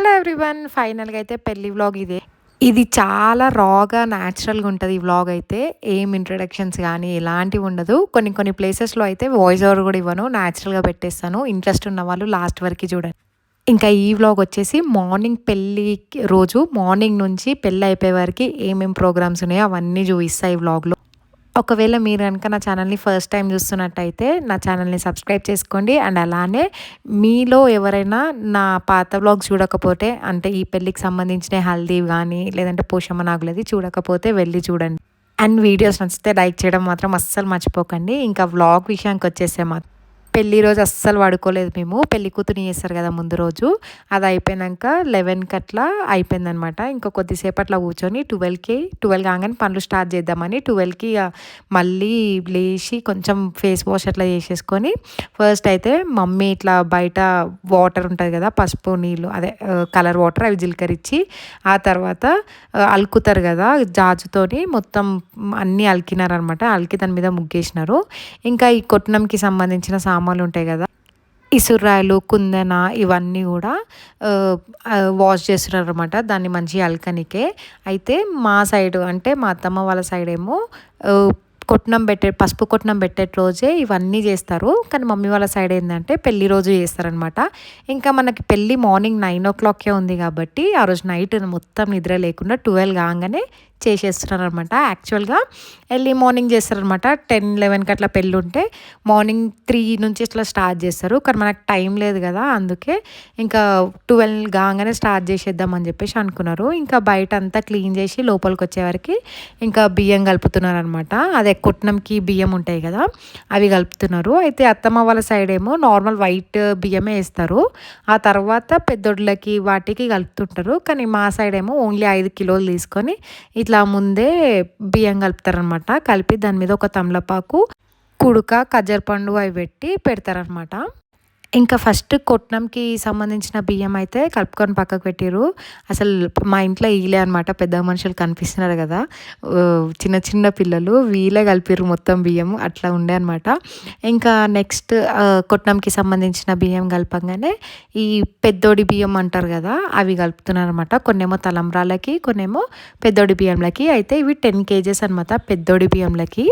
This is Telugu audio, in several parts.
హలో ఎవ్రీవన్ ఫైనల్గా అయితే పెళ్ళి వ్లాగ్ ఇదే. ఇది చాలా రాగా న్యాచురల్గా ఉంటుంది ఈ వ్లాగ్ అయితే. ఏం ఇంట్రడక్షన్స్ కానీ ఎలాంటివి ఉండదు. కొన్ని కొన్ని ప్లేసెస్లో అయితే వాయిస్ ఓవర్ కూడా ఇవ్వను. న్యాచురల్గా పెట్టేస్తాను. ఇంట్రెస్ట్ ఉన్న వాళ్ళు లాస్ట్ వరకు చూడండి. ఇంకా ఈ వ్లాగ్ వచ్చేసి మార్నింగ్ పెళ్ళి రోజు మార్నింగ్ నుంచి పెళ్ళి అయిపోయే వరకు ఏమేమి ప్రోగ్రామ్స్ ఉన్నాయో అవన్నీ చూపిస్తాయి ఈ వ్లాగ్లో ఒకవేళ మీరు కనుక నా ఛానల్ని ఫస్ట్ టైం చూస్తున్నట్టయితే నా ఛానల్ని సబ్స్క్రైబ్ చేసుకోండి. అండ్ అలానే మీలో ఎవరైనా నా పాత బ్లాగ్స్ చూడకపోతే అంటే ఈ పెళ్ళికి సంబంధించిన హల్దీ కానీ లేదంటే పోషమ్మ నాగులది చూడకపోతే వెళ్ళి చూడండి. అండ్ వీడియోస్ నచ్చితే లైక్ చేయడం మాత్రం అస్సలు మర్చిపోకండి. ఇంకా వ్లాగ్ విషయానికి వచ్చేసే మాత్రం పెళ్ళి రోజు అస్సలు పడుకోలేదు మేము. పెళ్ళి కూతురు చేస్తారు కదా ముందు రోజు. అది అయిపోయినాక లెవెన్కి అట్లా అయిపోయిందనమాట. ఇంకా కొద్దిసేపట్లో కూర్చొని ట్వెల్వ్కి ట్వెల్వ్ కాగానే పనులు స్టార్ట్ చేద్దామని ట్వెల్వ్కి మళ్ళీ లేచి కొంచెం ఫేస్ వాష్ అట్లా చేసేసుకొని ఫస్ట్ అయితే మమ్మీ ఇట్లా బయట వాటర్ ఉంటుంది కదా పసుపు నీళ్ళు అదే కలర్ వాటర్ అవి జీలకరించి ఆ తర్వాత అలుకుతారు కదా జాజుతోని మొత్తం అన్నీ అలికినారనమాట. అలికి దాని మీద ముగ్గేసినారు. ఇంకా ఈ కొట్నంకి సంబంధించిన సామాన్ సామాన్లు ఉంటాయి కదా. ఇసురాయలు కుందన ఇవన్నీ కూడా వాష్ చేస్తున్నారు అనమాట దాన్ని మంచి అల్కనికే. అయితే మా సైడ్ అంటే మా అత్తమ్మ వాళ్ళ సైడ్ ఏమో కొట్నం పెట్టే పసుపు కొట్నం పెట్టే రోజే ఇవన్నీ చేస్తారు. కానీ మమ్మీ వాళ్ళ సైడ్ ఏంటంటే పెళ్ళి రోజు చేస్తారనమాట ఇంకా మనకి పెళ్ళి మార్నింగ్ నైన్ ఓ క్లాక్కే ఉంది కాబట్టి ఆ రోజు నైట్ మొత్తం నిద్ర లేకుండా ట్వెల్వ్ కాగానే చేసేస్తున్నారు అనమాట యాక్చువల్గా ఎర్లీ మార్నింగ్ చేస్తారనమాట. టెన్ లెవెన్కి అట్లా పెళ్ళి ఉంటే మార్నింగ్ త్రీ నుంచి ఇట్లా స్టార్ట్ చేస్తారు. కానీ మనకు టైం లేదు కదా అందుకే ఇంకా ట్వెల్వ్ కాగానే స్టార్ట్ చేసేద్దాం అని చెప్పేసి అనుకున్నారు. ఇంకా బయట అంతా క్లీన్ చేసి లోపలికి వచ్చేవరకు ఇంకా బియ్యం కలుపుతున్నారు అనమాట అదే కుట్నంకి బియ్యం ఉంటాయి కదా అవి కలుపుతున్నారు. అయితే అత్తమ్మ వాళ్ళ సైడ్ ఏమో నార్మల్ వైట్ బియ్యమే వేస్తారు. ఆ తర్వాత పెద్దోళ్ళకి వాటికి కలుపుతుంటారు. కానీ మా సైడ్ ఏమో ఓన్లీ ఐదు కిలోలు తీసుకొని ఇట్లా ఇట్లా ముందే బియ్యం కలుపుతారనమాట కలిపి దాని మీద ఒక తమలపాకు కుడుక ఖజ్జర పండు అవి పెట్టి పెడతారనమాట ఇంకా ఫస్ట్ కొట్నంకి సంబంధించిన బియ్యం అయితే కలుపుకొని పక్కకు పెట్టిరు అసలు మా ఇంట్లో వీలే అనమాట పెద్ద మనుషులు కనిపిస్తున్నారు కదా. చిన్న చిన్న పిల్లలు వీలే కలిపిరు మొత్తం బియ్యం అట్లా ఉండే అనమాట ఇంకా నెక్స్ట్ కొట్నంకి సంబంధించిన బియ్యం కలపంగానే ఈ పెద్దోడి బియ్యం అంటారు కదా అవి కలుపుతున్నారు అనమాట కొన్నేమో తలంబ్రాలకి కొన్నేమో పెద్దోడి బియ్యంలకి అయితే ఇవి టెన్ కేజెస్ అనమాట పెద్దోడి బియ్యంలకి.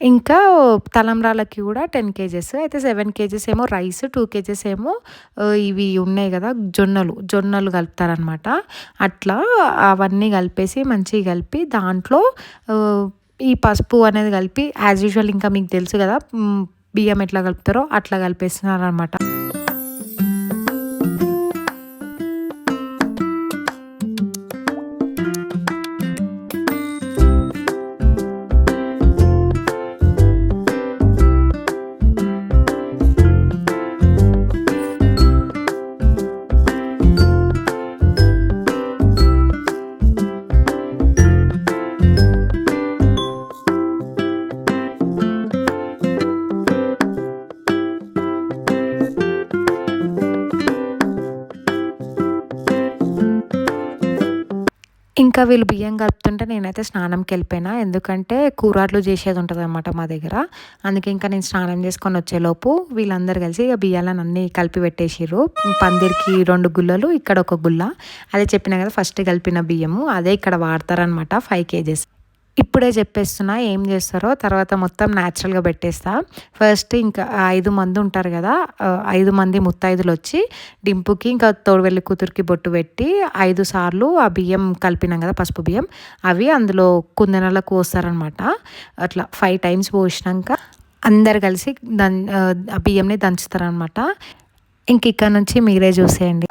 ఇంకా తలంబ్రాలకి కూడా టెన్ కేజెస్ అయితే సెవెన్ కేజెస్ ఏమో రైస్ టూ కేజెస్ ఏమో ఇవి ఉన్నాయి కదా జొన్నలు జొన్నలు కలుపుతారనమాట అట్లా అవన్నీ కలిపేసి మంచిగా కలిపి దాంట్లో ఈ పసుపు అనేది కలిపి యాజ్ యూజువల్ ఇంకా మీకు తెలుసు కదా బియ్యం ఎట్లా కలుపుతారో అట్లా కలిపేస్తున్నారనమాట ఇంకా వీళ్ళు బియ్యం కలుపుతుంటే నేనైతే స్నానంకి వెళ్ళిపోయినా. ఎందుకంటే కూరాట్లు చేసేది ఉంటుంది అనమాట మా దగ్గర. అందుకే ఇంకా నేను స్నానం చేసుకొని వచ్చేలోపు వీళ్ళందరూ కలిసి ఇక బియ్యాలను అన్నీ కలిపి పెట్టేసిర్రు. పందిరికి రెండు గుల్లలు ఇక్కడ ఒక గుల్ల. అదే చెప్పిన కదా ఫస్ట్ కలిపిన బియ్యము. అదే ఇక్కడ వాడతారనమాట ఫైవ్ కేజెస్. ఇప్పుడే చెప్పేస్తున్నా ఏం చేస్తారో తర్వాత మొత్తం న్యాచురల్గా పెట్టేస్తా. ఫస్ట్ ఇంకా ఐదు మంది ఉంటారు కదా ఐదు మంది ముత్తైదులు వచ్చి డింపుకి ఇంకా తోడువెల్లి కూతురికి బొట్టు పెట్టి ఐదు సార్లు ఆ బియ్యం కలిపినాం కదా పసుపు బియ్యం అవి అందులో కుందనలో కోస్తారనమాట అట్లా ఫైవ్ టైమ్స్ పోసినాక అందరు కలిసి దన్ బియ్యంని దంచుతారనమాట ఇంక ఇక్కడ నుంచి మీరే చూసేయండి.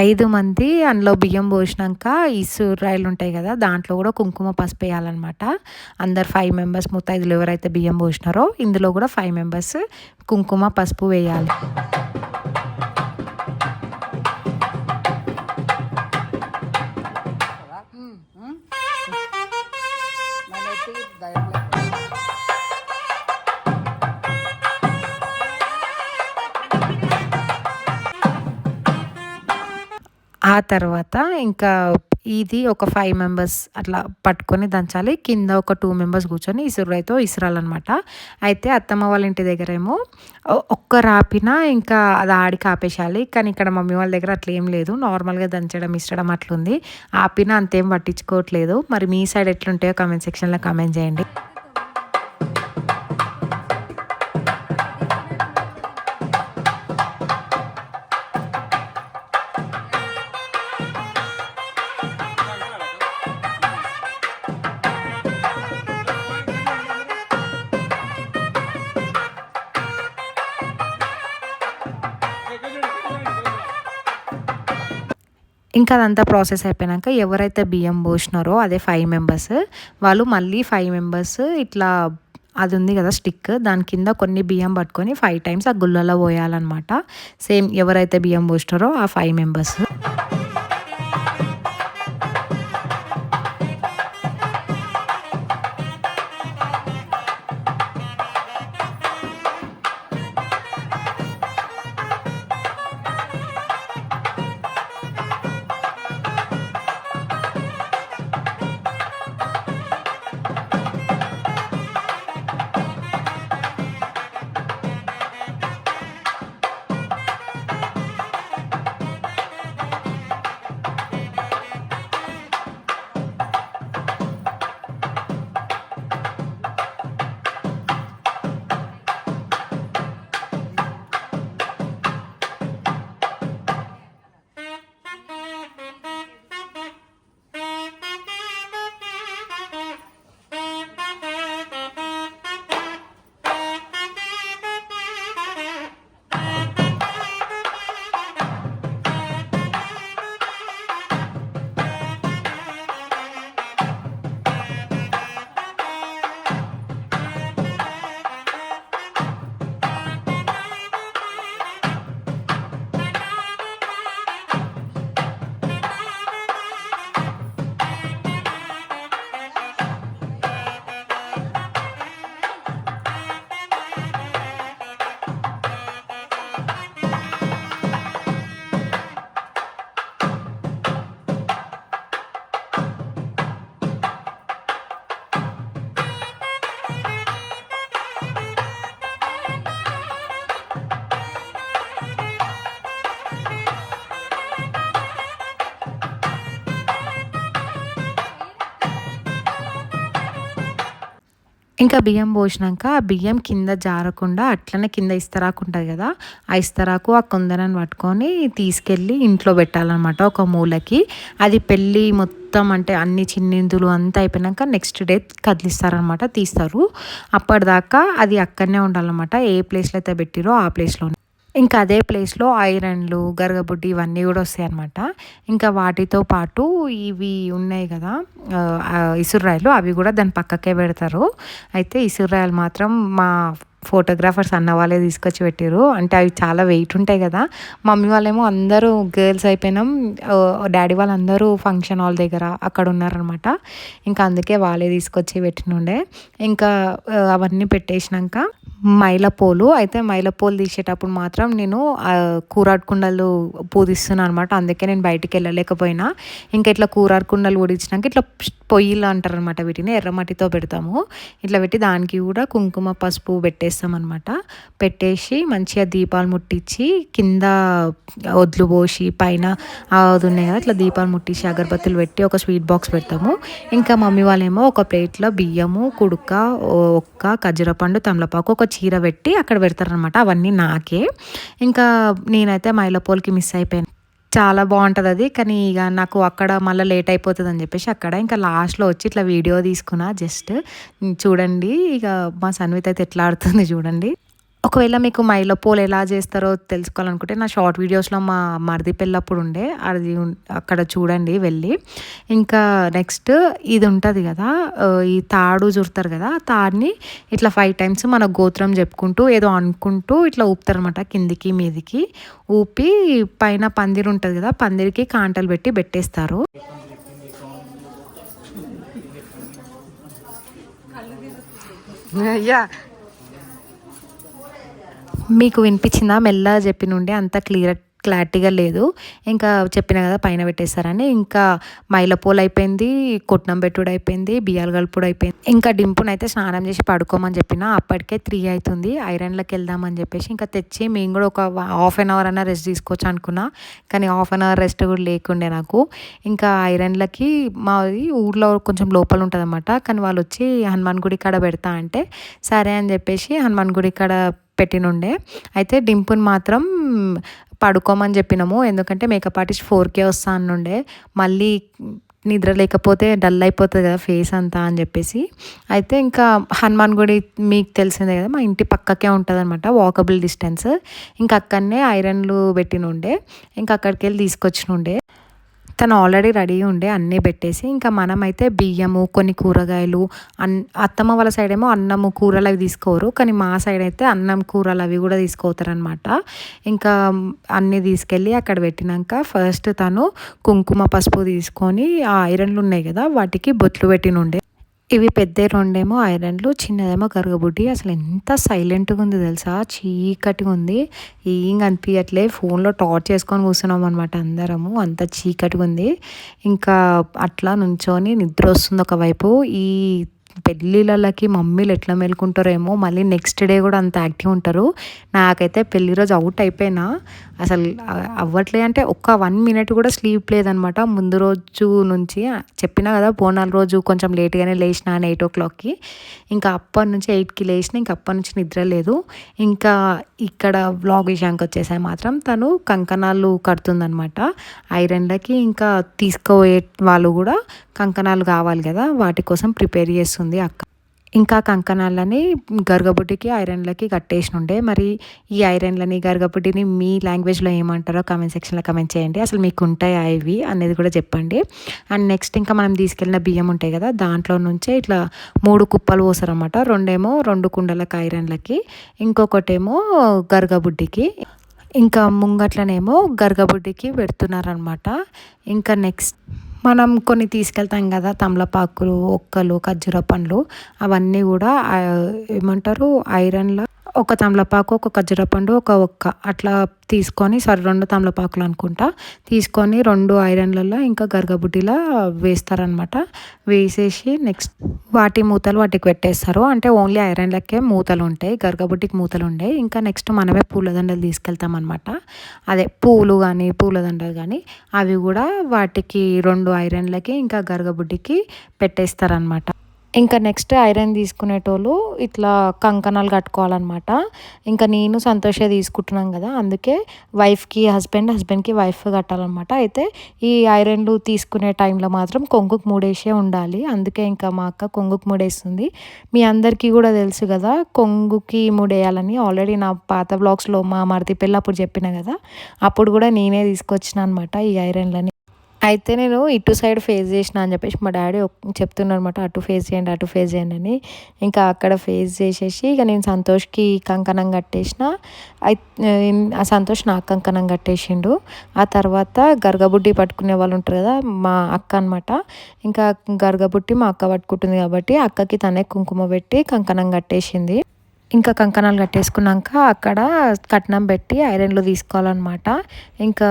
ఐదు మంది అందులో బియ్యం పోసినాక ఇసురాయిలు ఉంటాయి కదా దాంట్లో కూడా కుంకుమ పసుపు వేయాలన్నమాట. అందరు ఫైవ్ మెంబర్స్ ముత్తైదులు ఎవరైతే బియ్యం పోసినారో ఇందులో కూడా ఫైవ్ మెంబర్స్ కుంకుమ పసుపు వేయాలి. ఆ తర్వాత ఇంకా ఇది ఒక ఫైవ్ మెంబర్స్ అట్లా పట్టుకొని దంచాలి. కింద ఒక టూ మెంబర్స్ కూర్చొని ఇసురైతో ఇసురాలన్నమాట. అయితే అత్తమ్మ వాళ్ళ ఇంటి దగ్గర ఏమో ఒక్క రాపినా ఇంకా అది ఆడికి ఆపేసేయాలి కానీ ఇక్కడ మమ్మీ వాళ్ళ దగ్గర అట్లా ఏం లేదు. నార్మల్గా దంచడం ఇష్టడం అట్లుంది. ఆపినా అంతేం పట్టించుకోవట్లేదు. మరి మీ సైడ్ ఎట్లుంటాయో కామెంట్ సెక్షన్లో కామెంట్ చేయండి. ఇంకా అదంతా ప్రాసెస్ అయిపోయాక ఎవరైతే బియ్యం పోసినారో అదే ఫైవ్ మెంబర్స్ వాళ్ళు మళ్ళీ ఫైవ్ మెంబర్స్ ఇట్లా అది ఉంది కదా స్టిక్ దాని కింద కొన్ని బియ్యం పట్టుకొని ఫైవ్ టైమ్స్ ఆ గుళ్ళలో పోయాలన్నమాట. సేమ్ ఎవరైతే బియ్యం పోసినారో ఆ ఫైవ్ మెంబర్స్ ఇంకా బియ్యం పోసినాక ఆ బియ్యం కింద జారకుండా అట్లనే కింద ఇస్తరాకు ఉంటుంది కదా ఆ ఇస్తరాకు ఆ కొందరని పట్టుకొని తీసుకెళ్ళి ఇంట్లో పెట్టాలన్నమాట ఒక మూలకి. అది పెళ్ళి మొత్తం అంటే అన్ని చిన్నిందులు అంతా అయిపోయినాక నెక్స్ట్ డే కదిలిస్తారనమాట తీస్తారు. అప్పటిదాకా అది అక్కడనే ఉండాలన్నమాట ఏ ప్లేస్లో అయితే పెట్టిరో ఆ ప్లేస్లోనే ఇంకా అదే ప్లేస్లో ఐరన్లు గరగబుడ్డి ఇవన్నీ కూడా వస్తాయి అనమాట ఇంకా వాటితో పాటు ఇవి ఉన్నాయి కదా ఇసురాయిలు అవి కూడా దాని పక్కకే పెడతారు. అయితే ఇసురాయిలు మాత్రం మా ఫోటోగ్రాఫర్స్ అన్న వాళ్ళే తీసుకొచ్చి పెట్టారు అంటే అవి చాలా వెయిట్ ఉంటాయి కదా. మమ్మీ వాళ్ళేమో అందరూ గర్ల్స్ అయిపోయినాం. డాడీ వాళ్ళందరూ ఫంక్షన్ హాల్ దగ్గర అక్కడ ఉన్నారనమాట ఇంకా అందుకే వాళ్ళే తీసుకొచ్చి పెట్టినుండే. ఇంకా అవన్నీ పెట్టేసినాక మైలపోలు. అయితే మైలపోలు తీసేటప్పుడు మాత్రం నేను కూరాడు కుండలు అనమాట అందుకే నేను బయటికి వెళ్ళలేకపోయినా. ఇంకా ఇట్లా కూరాడు కుండలు పూడించినాక ఇట్లా పొయ్యిలు అంటారనమాట వీటిని ఎర్రమట్టితో పెడతాము. ఇట్లా పెట్టి దానికి కూడా కుంకుమ పసుపు పెట్టేస్తాం అనమాట పెట్టేసి మంచిగా దీపాలు ముట్టించి కింద వడ్లు పోసి పైన అది ఉన్నాయి కదా అట్లా దీపాలు ముట్టించి అగరబత్తులు పెట్టి ఒక స్వీట్ బాక్స్ పెడతాము. ఇంకా మమ్మీ వాళ్ళేమో ఒక ప్లేట్లో బియ్యము కుడుక ఒక్క ఖజ్జరపండు తమలపాకు ఒక చీర పెట్టి అక్కడ పెడతారనమాట అవన్నీ నాకే. ఇంకా నేనైతే మైలపోల్కి మిస్ అయిపోయాను. చాలా బాగుంటుంది అది. కానీ ఇక నాకు అక్కడ మళ్ళీ లేట్ అయిపోతుంది అని చెప్పేసి అక్కడ ఇంకా లాస్ట్లో వచ్చి ఇట్లా వీడియో తీసుకున్నా జస్ట్. చూడండి ఇక మా సన్విత అయితే ఎట్లా ఆడుతుంది చూడండి. ఒకవేళ మీకు మైలో పోలు ఎలా చేస్తారో తెలుసుకోవాలనుకుంటే నా షార్ట్ వీడియోస్లో మా మరిది పెళ్ళప్పుడు ఉండే. అది అక్కడ చూడండి వెళ్ళి. ఇంకా నెక్స్ట్ ఇది ఉంటుంది కదా ఈ తాడు చూడతారు కదా తాడిని తాడుని ఇట్లా ఫైవ్ టైమ్స్ మన గోత్రం చెప్పుకుంటూ ఏదో అనుకుంటూ ఇట్లా ఊపుతారు అనమాట కిందికి మీదికి. ఊపి పైన పందిరి ఉంటుంది కదా పందిరికి కాంటలు పెట్టి పెట్టేస్తారు. అయ్యా మీకు వినిపించిందా మెల్లగా చెప్పినుండే అంత క్లియర్ క్లారిటీగా లేదు. ఇంకా చెప్పిన కదా పైన పెట్టేస్తారని ఇంకా మైలపూలు అయిపోయింది కొట్నం పెట్టుడు అయిపోయింది బియ్యాలు కలుపుడు అయిపోయింది. ఇంకా డింపునైతే స్నానం చేసి పడుకోమని చెప్పిన అప్పటికే త్రీ అవుతుంది ఐరన్లోకి వెళ్దామని చెప్పేసి ఇంకా తెచ్చి మేము కూడా ఒక హాఫ్ అన్ అవర్ అన్న రెస్ట్ తీసుకోవచ్చు అనుకున్నా. కానీ హాఫ్ అన్ అవర్ రెస్ట్ కూడా లేకుండే నాకు. ఇంకా ఐరన్లకి మాది ఊర్లో కొంచెం లోపల ఉంటుందన్నమాట. కానీ వాళ్ళు వచ్చి హనుమాన్ గుడి కాడ పెడతా అంటే సరే అని చెప్పేసి హనుమాన్ గుడి కాడ పెట్టినుండే. అయితే డింపుని మాత్రం పడుకోమని చెప్పినాము. ఎందుకంటే మేకప్ ఆర్టిస్ట్ ఫోర్కే వస్తా అనుండే మళ్ళీ నిద్ర లేకపోతే డల్ అయిపోతుంది కదా ఫేస్ అంతా అని చెప్పేసి. అయితే ఇంకా హనుమాన్ గుడి మీకు తెలిసిందే కదా మా ఇంటి పక్కకే ఉంటుంది అనమాట వాకబుల్ డిస్టెన్స్ ఇంకా అక్కడనే ఐరన్లు పెట్టినుండే. ఇంకా అక్కడికి వెళ్ళి తీసుకొచ్చినుండే. తను ఆల్రెడీ రెడీ ఉండే అన్నీ పెట్టేసి ఇంకా మనమైతే బియ్యము కొన్ని కూరగాయలు అన్ అత్తమ్మ వాళ్ళ సైడ్ ఏమో అన్నము కూరలు అవి తీసుకోరు. కానీ మా సైడ్ అయితే అన్నం కూరలు అవి కూడా తీసుకోతారనమాట ఇంకా అన్నీ తీసుకెళ్ళి అక్కడ పెట్టినాక ఫస్ట్ తను కుంకుమ పసుపు తీసుకొని ఆ ఐరన్లు ఉన్నాయి కదా వాటికి బొట్లు పెట్టినుండే. ఇవి పెద్ద రెండేమో ఐరన్లు చిన్నదేమో గరగబుడ్డి. అసలు ఎంత సైలెంట్గా ఉంది తెలుసా? చీకటిగా ఉంది. ఏం కనిపించట్లే ఫోన్లో టార్చ్ చేసుకొని కూర్చున్నాం అనమాట అందరము. అంత చీకటిగా ఉంది. ఇంకా అట్లా నుంచొని నిద్ర వస్తుంది ఒకవైపు. ఈ పెళ్ళిళ్ళకి మమ్మీలు ఎట్లా మేలుకుంటారేమో మళ్ళీ నెక్స్ట్ డే కూడా అంత యాక్టివ్ ఉంటారు. నాకైతే పెళ్ళి రోజు అవుట్ అయిపోయినా అసలు అవ్వట్లే అంటే ఒక్క వన్ మినిట్ కూడా స్లీప్ లేదనమాట. ముందు రోజు నుంచి చెప్పినా కదా బోనాల రోజు కొంచెం లేట్గానే లేచిన ఎయిట్ ఓ క్లాక్కి ఇంకా అప్పటి నుంచి ఎయిట్కి లేచిన ఇంకా అప్పటి నుంచి నిద్ర లేదు. ఇంకా ఇక్కడ వ్లాగ్ విషయానికి వచ్చేసాయి మాత్రం తను కంకణాలు కడుతుందనమాట. ఐరన్లకి ఇంకా తీసుకోయే వాళ్ళు కూడా కంకణాలు కావాలి కదా వాటి కోసం ప్రిపేర్ చేస్తుంది అక్క. ఇంకా కంకణాలని గరగబుడ్డికి ఐరన్లకి కట్టేసి ఉండే. మరి ఈ ఐరన్లని గరగబుడ్డిని మీ లాంగ్వేజ్లో ఏమంటారో కామెంట్ సెక్షన్లో కమెంట్ చేయండి. అసలు మీకు ఉంటాయా ఇవి అనేది కూడా చెప్పండి. అండ్ నెక్స్ట్ ఇంకా మనం తీసుకెళ్ళిన బియ్యం ఉంటాయి కదా దాంట్లో నుంచే ఇట్లా మూడు కుప్పలు పోసారన్నమాట. రెండేమో రెండు కుండలకి ఐరన్లకి ఇంకొకటేమో గరగబుడ్డికి. ఇంకా ముంగట్లనేమో గరగబుడ్డికి పెడుతున్నారనమాట ఇంకా నెక్స్ట్ మనం కొన్ని తీసుకెళ్తాం కదా తమలపాకులు ఒక్కలు ఖర్జూర పండ్లు అవన్నీ కూడా ఏమంటారు ఐరన్లో ఒక తమలపాకు ఒక ఖర్జూర పండు ఒక ఒక్క అట్లా తీసుకొని సరే రెండు తమలపాకులు అనుకుంటా. తీసుకొని రెండు ఐరన్లలో ఇంకా గరగబుడ్డిలా వేస్తారనమాట. వేసేసి నెక్స్ట్ వాటి మూతలు వాటికి పెట్టేస్తారు. అంటే ఓన్లీ ఐరన్లకే మూతలు ఉంటాయి గరగబుడ్డికి మూతలు ఉంటాయి ఇంకా నెక్స్ట్ మనమే పూలదండలు తీసుకెళ్తాం అనమాట అదే పూలు కానీ పూలదండలు కానీ అవి కూడా వాటికి రెండు ఐరన్లకి ఇంకా గరగబుడ్డికి పెట్టేస్తారనమాట. ఇంకా నెక్స్ట్ ఐరన్ తీసుకునేటోళ్ళు ఇట్లా కంకణాలు కట్టుకోవాలన్నమాట. ఇంకా నేను సంతోషే తీసుకుంటున్నాం కదా అందుకే వైఫ్కి హస్బెండ్ హస్బెండ్కి వైఫ్ కట్టాలన్నమాట. అయితే ఈ ఐరన్లు తీసుకునే టైంలో మాత్రం కొంగుకు మూడేసే ఉండాలి. అందుకే ఇంకా మా అక్క కొంగుకు మూడేస్తుంది. మీ అందరికీ కూడా తెలుసు కదా కొంగుకి మూడేయాలని ఆల్రెడీ నా పాత బ్లాగ్స్లో మా మరిది పిల్ల అప్పుడు చెప్పిన కదా అప్పుడు కూడా నేనే తీసుకొచ్చిన అనమాట ఈ ఐరన్లని. అయితే నేను ఇటు సైడ్ ఫేస్ చేసిన అని చెప్పేసి మా డాడీ చెప్తున్నారనమాట అటు ఫేస్ చేయండి అటు ఫేస్ చేయండి అని. ఇంకా అక్కడ ఫేస్ చేసేసి ఇక నేను సంతోష్కి కంకణం కట్టేసిన. అయి ఆ సంతోష్ నాకు కంకణం కట్టేసిండు. ఆ తర్వాత గరగబుడ్డి పట్టుకునే వాళ్ళు ఉంటారు కదా మా అక్క అనమాట ఇంకా గరగబుట్టి మా అక్క పట్టుకుంటుంది కాబట్టి అక్కకి తనే కుంకుమ పెట్టి కంకణం కట్టేసింది. ఇంకా కంకణాలు కట్టేసుకున్నాక అక్కడ కట్నం పెట్టి ఐరన్లో తీసుకోవాలన్నమాట. ఇంకా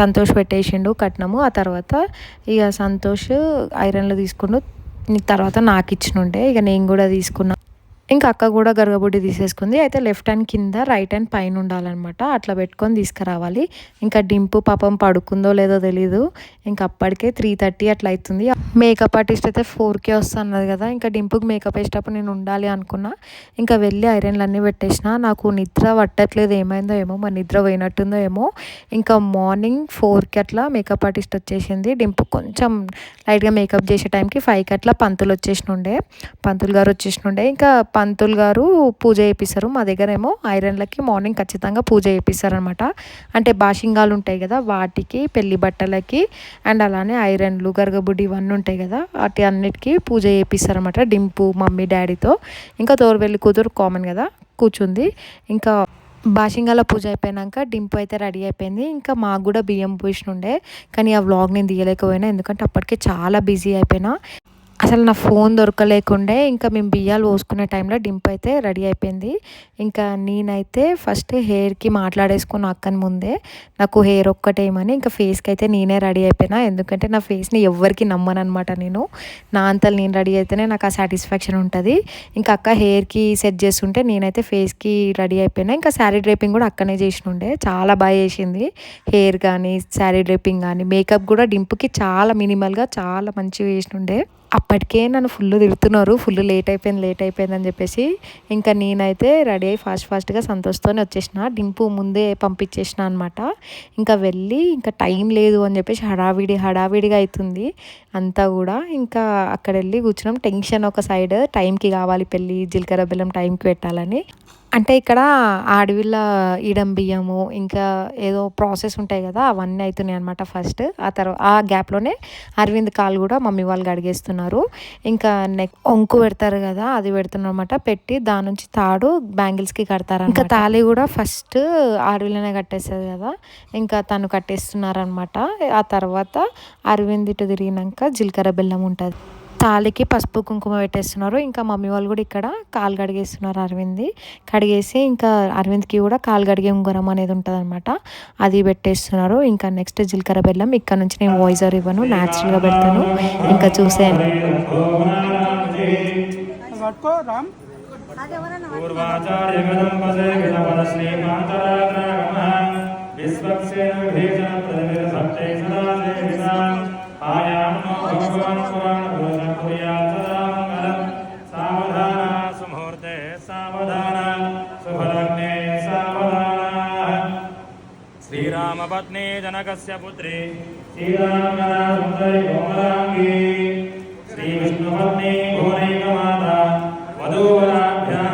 సంతోష్ పెట్టేసిండు కట్నము. ఆ తర్వాత ఇక సంతోష్ ఐరన్లో తీసుకుండు. తర్వాత నాకు ఇచ్చినుండే ఇక నేను కూడా తీసుకున్నాను ఇంకా అక్క కూడా గరగబుడ్డి తీసేసుకుంది. అయితే లెఫ్ట్ హ్యాండ్ కింద రైట్ హ్యాండ్ పైన ఉండాలన్నమాట. అట్లా పెట్టుకొని తీసుకురావాలి. ఇంకా డింపు పాపం పడుకుందో లేదో తెలీదు. ఇంకా అప్పటికే త్రీ థర్టీ అట్లా అవుతుంది. మేకప్ ఆర్టిస్ట్ అయితే ఫోర్కే వస్తున్నది కదా. ఇంకా డింపుకి మేకప్ వేసేటప్పుడు నేను ఉండాలి అనుకున్నా. ఇంకా వెళ్ళి ఐరన్లు అన్నీ పెట్టేసిన. నాకు నిద్ర పట్టట్లేదు. ఏమైందో ఏమో మరి నిద్ర పోయినట్టుందో ఏమో. ఇంకా మార్నింగ్ ఫోర్కి అట్లా మేకప్ ఆర్టిస్ట్ వచ్చేసింది. డింపు కొంచెం లైట్గా మేకప్ చేసే టైంకి ఫైవ్కి అట్లా పంతులు వచ్చేసినుండే పంతులు గారు వచ్చేసినుండే ఇంకా పంతులు గారు పూజ చేపిస్తారు. మా దగ్గర ఏమో ఐరన్లకి మార్నింగ్ ఖచ్చితంగా పూజ చేపిస్తారు అనమాట అంటే బాషింగాలు ఉంటాయి కదా వాటికి పెళ్ళి బట్టలకి అండ్ అలానే ఐరన్లు గరగబుడ్డి ఇవన్నీ ఉంటాయి కదా వాటి అన్నిటికీ పూజ చేపిస్తారు అనమాట డింపు మమ్మీ డాడీతో. ఇంకా తోరువెల్లి కూతురు కామన్ కదా కూర్చుంది. ఇంకా బాషింగాల పూజ అయిపోయినాక డింపు అయితే రెడీ అయిపోయింది. ఇంకా మాకు కూడా బియ్యం పోసినుండే కానీ ఆ వ్లాగ్ నేను తీయలేకపోయినా ఎందుకంటే అప్పటికే చాలా బిజీ అయిపోయినా. అసలు నా ఫోన్ దొరకలేకుండే ఇంకా మేము బియ్యాలు పోసుకునే టైంలో డింప్ అయితే రెడీ అయిపోయింది. ఇంకా నేనైతే ఫస్ట్ హెయిర్కి మాట్లాడేసుకున్న అక్కని ముందే నాకు హెయిర్ ఒక్కటేమని ఇంకా ఫేస్కి అయితే నేనే రెడీ అయిపోయినా. ఎందుకంటే నా ఫేస్ని ఎవ్వరికి నమ్మనమాట నేను. నా అంతలు నేను రెడీ అయితేనే నాకు ఆ సాటిస్ఫాక్షన్ ఉంటుంది. ఇంకా అక్క హెయిర్కి సెట్ చేస్తుంటే నేనైతే ఫేస్కి రెడీ అయిపోయినా. ఇంకా శారీ డ్రైపింగ్ కూడా అక్కనే చేసినుండే. చాలా బాగా చేసింది హెయిర్ కానీ శారీ డ్రైపింగ్ కానీ మేకప్ కూడా డింపుకి చాలా మినిమల్గా చాలా మంచిగా చేసినుండే. అప్పటికే నన్ను ఫుల్ తిడుతున్నారు ఫుల్ లేట్ అయిపోయింది లేట్ అయిపోయింది అని చెప్పేసి ఇంకా నేనైతే రెడీ అయ్యి ఫాస్ట్ ఫాస్ట్గా సంతోషతోనే వచ్చేసిన. డింపు ముందే పంపించేసిన అనమాట ఇంకా వెళ్ళి ఇంకా టైం లేదు అని చెప్పేసి హడావిడి హడావిడిగా అవుతుంది అంతా కూడా ఇంకా అక్కడ వెళ్ళి కూర్చున్నాం. టెన్షన్ ఒక సైడ్ టైంకి కావాలి పెళ్ళి జీలకర్ర బెల్లం టైంకి పెట్టాలని. అంటే ఇక్కడ ఆడవిళ్ళ ఈడం బియ్యము ఇంకా ఏదో ప్రాసెస్ ఉంటాయి కదా అవన్నీ అవుతున్నాయి అనమాట ఫస్ట్. ఆ తర్వాత ఆ గ్యాప్లోనే అరవింద్ కాలు కూడా మమ్మీ వాళ్ళు అడిగేస్తున్నారు ఇంకా నెక్ ఒంకు పెడతారు కదా అది పెడుతున్నారనమాట పెట్టి దాని నుంచి తాడు బ్యాంగిల్స్కి కడతారు ఇంకా తాళి కూడా ఫస్ట్ ఆడవిళ్ళనే కట్టేస్తుంది కదా ఇంకా తను కట్టేస్తున్నారనమాట ఆ తర్వాత అరవింద్ ఇటు తిరిగినాక జీలకర్ర బెల్లం ఉంటుంది. తాళికి పసుపు కుంకుమ పెట్టేస్తున్నారు. ఇంకా మమ్మీ వాళ్ళు కూడా ఇక్కడ కాలు కడిగేస్తున్నారు అరవింద్ది కడిగేసి ఇంకా అరవింద్కి కూడా కాలు కడిగే ఉంగరం అనేది ఉంటుంది అనమాట అది పెట్టేస్తున్నారు. ఇంకా నెక్స్ట్ జీలకర్ర బెల్లం. ఇక్కడ నుంచి నేను వాయిస్ ఓవర్ ఇవ్వను న్యాచురల్గా పెడతాను. ఇంకా చూసేయండి. పట్టుకో पत्नी जनकस्य पुत्री। श्रीरामसुन्दरी श्रीविष्णुपत्नी भुवनैकमाता। वधूवराभ्याम्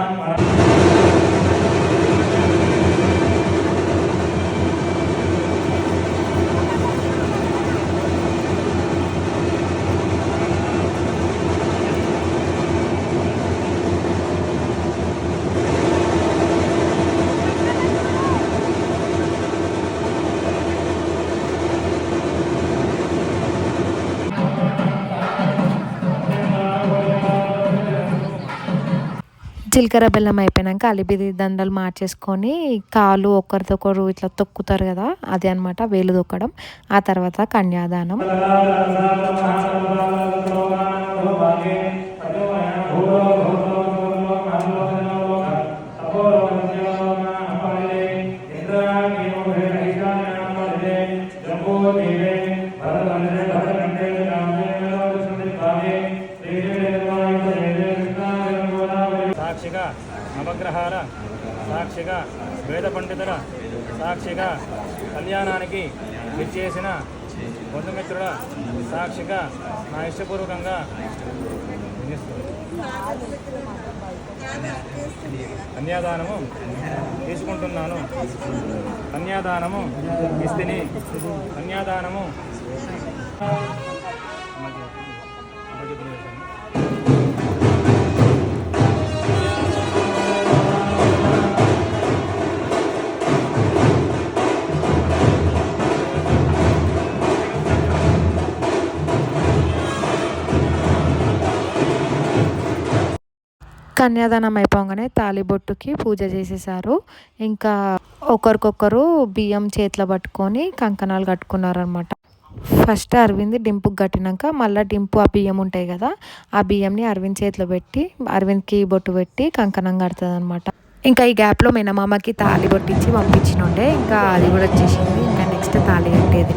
జీలకర్ర బెల్లం అయిపోయాక అలిబిది దండలు మార్చేసుకొని కాలు ఒకరిదొకరు ఇట్లా తొక్కుతారు కదా అది అనమాట వేలు తొక్కడం. ఆ తర్వాత కన్యాదానం సాక్షిగా వేద పండితుల సాక్షిగా కళ్యాణానికి విచ్చేసిన బంధుమిత్రుల సాక్షిగా నా ఇష్టపూర్వకంగా కన్యాదానము తీసుకుంటున్నాను. కన్యాదానము ఇస్తిని. కన్యాదానము. కన్యాదానం అయిపోగానే తాలిబొట్టుకి పూజ చేసేసారు. ఇంకా ఒకరికొకరు బియ్యం చేతిలో పట్టుకొని కంకణాలు కట్టుకున్నారనమాట ఫస్ట్ అరవింద్ డింపుకి కట్టినాక మళ్ళీ డింపు ఆ బియ్యం ఉంటాయి కదా ఆ బియ్యంని అరవింద్ చేతిలో పెట్టి అరవింద్కి బొట్టు పెట్టి కంకణం కడుతుంది అనమాట ఇంకా ఈ గ్యాప్లో మేనమామకి తాళి బొట్టించి పంపించినుండే ఇంకా అది కూడా వచ్చేసింది. ఇంకా నెక్స్ట్ తాళి కట్టేది.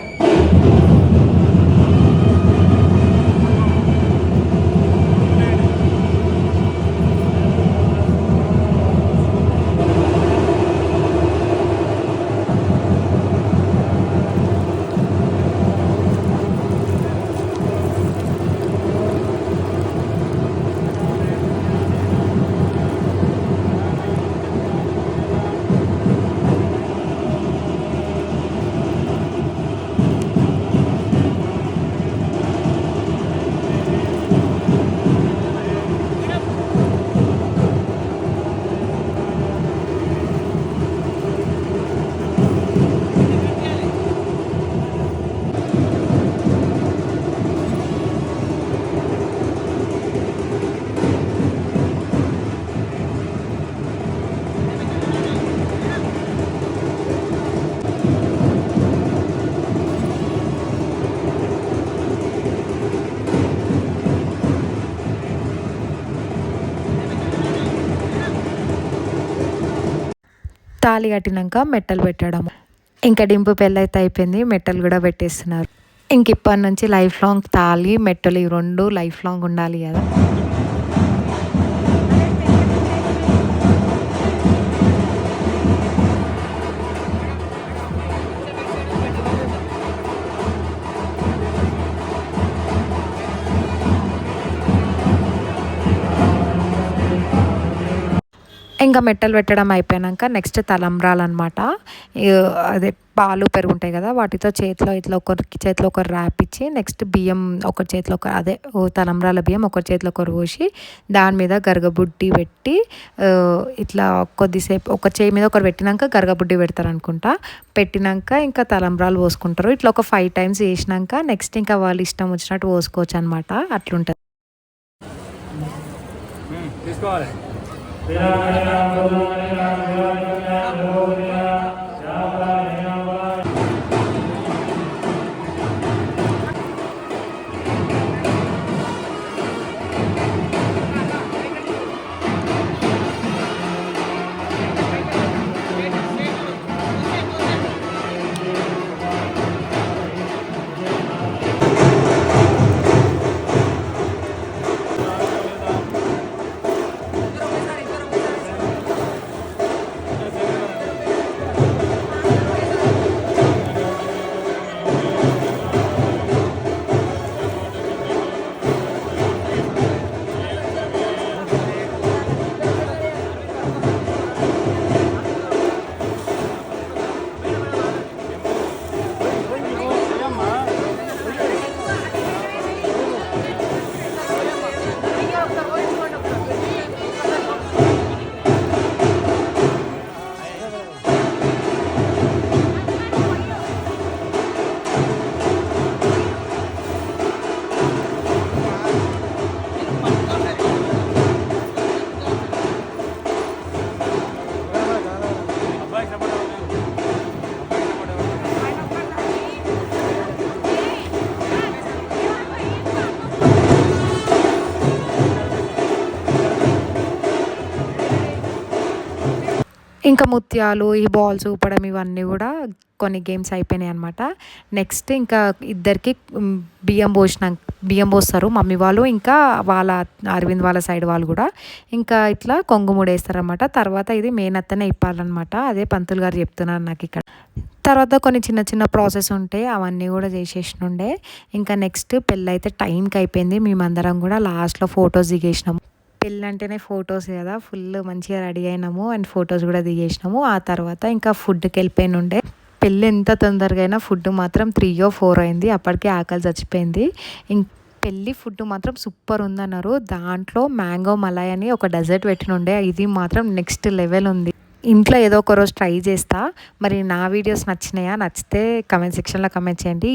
తాళి కట్టినాక మెట్టలు పెట్టడం ఇంకా డింపు పెళ్ళైతే అయిపోయింది మెట్టలు కూడా పెట్టేస్తున్నారు. ఇంక ఇప్పటి నుంచి లైఫ్ లాంగ్ తాళి మెట్టలు ఈ రెండు లైఫ్ లాంగ్ ఉండాలి కదా. ఇంకా మెట్టలు పెట్టడం అయిపోయాక నెక్స్ట్ తలంబ్రాలు అనమాట అదే పాలు పెరుగుంటాయి కదా వాటితో చేతిలో ఇట్లా ఒకరికి చేతిలో ఒకరు రాపిచ్చి నెక్స్ట్ బియ్యం ఒకరి చేతిలో ఒక అదే ఓ తలంబ్రాల బియ్యం ఒకరి చేతిలో ఒకరు పోసి దాని మీద గరగబుడ్డి పెట్టి ఇట్లా కొద్దిసేపు ఒక చేయి మీద ఒకరు పెట్టినాక గరగబుడ్డి పెడతారు అనుకుంటా పెట్టినాక ఇంకా తలంబ్రాలు పోసుకుంటారు. ఇట్లా ఒక ఫైవ్ టైమ్స్ వేసినాక నెక్స్ట్ ఇంకా వాళ్ళు ఇష్టం వచ్చినట్టు పోసుకోవచ్చు అనమాట అట్లుంటుంది తీసుకోవాలి. Hare Rama ఇంకా ముత్యాలు ఈ బాల్స్ ఊపడం ఇవన్నీ కూడా కొన్ని గేమ్స్ అయిపోయినాయి అనమాట నెక్స్ట్ ఇంకా ఇద్దరికి బియ్యం పోసిన బియ్యం పోస్తారు మమ్మీ వాళ్ళు ఇంకా వాళ్ళ అరవింద్ వాళ్ళ సైడ్ వాళ్ళు కూడా. ఇంకా ఇట్లా కొంగుముడు వేస్తారనమాట తర్వాత ఇది మేనత్తనే ఇప్పాలన్నమాట. అదే పంతులు గారు చెప్తున్నారు నాకు ఇక్కడ. తర్వాత కొన్ని చిన్న చిన్న ప్రాసెస్ ఉంటే అవన్నీ కూడా చేసేసినుండే. ఇంకా నెక్స్ట్ పెళ్ళి అయితే టైంకి అయిపోయింది. మేమందరం కూడా లాస్ట్లో ఫొటోస్ దిగేసినాము పెళ్ళి అంటేనే ఫొటోస్ కదా ఫుల్ మంచిగా రెడీ అయినాము అండ్ ఫొటోస్ కూడా దిగేసినాము. ఆ తర్వాత ఇంకా ఫుడ్కి వెళ్ళిపోయిన ఉండే. పెళ్ళి ఎంత తొందరగా అయినా ఫుడ్ మాత్రం త్రీ ఓ ఫోర్ అయింది. అప్పటికే ఆకలి చచ్చిపోయింది. ఇంక పెళ్ళి ఫుడ్ మాత్రం సూపర్ ఉందన్నారు. దాంట్లో మ్యాంగో మలాయ్ అని ఒక డెజర్ట్ పెట్టినుండే ఇది మాత్రం నెక్స్ట్ లెవెల్ ఉంది. ఇంట్లో ఏదో ఒక రోజు ట్రై చేస్తా. మరి నా వీడియోస్ నచ్చినాయా? నచ్చితే కమెంట్ సెక్షన్లో కమెంట్ చేయండి.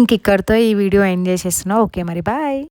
ఇంక ఇక్కడితో ఈ వీడియో ఎండ్ చేసేస్తున్నా. ఓకే మరి బాయ్.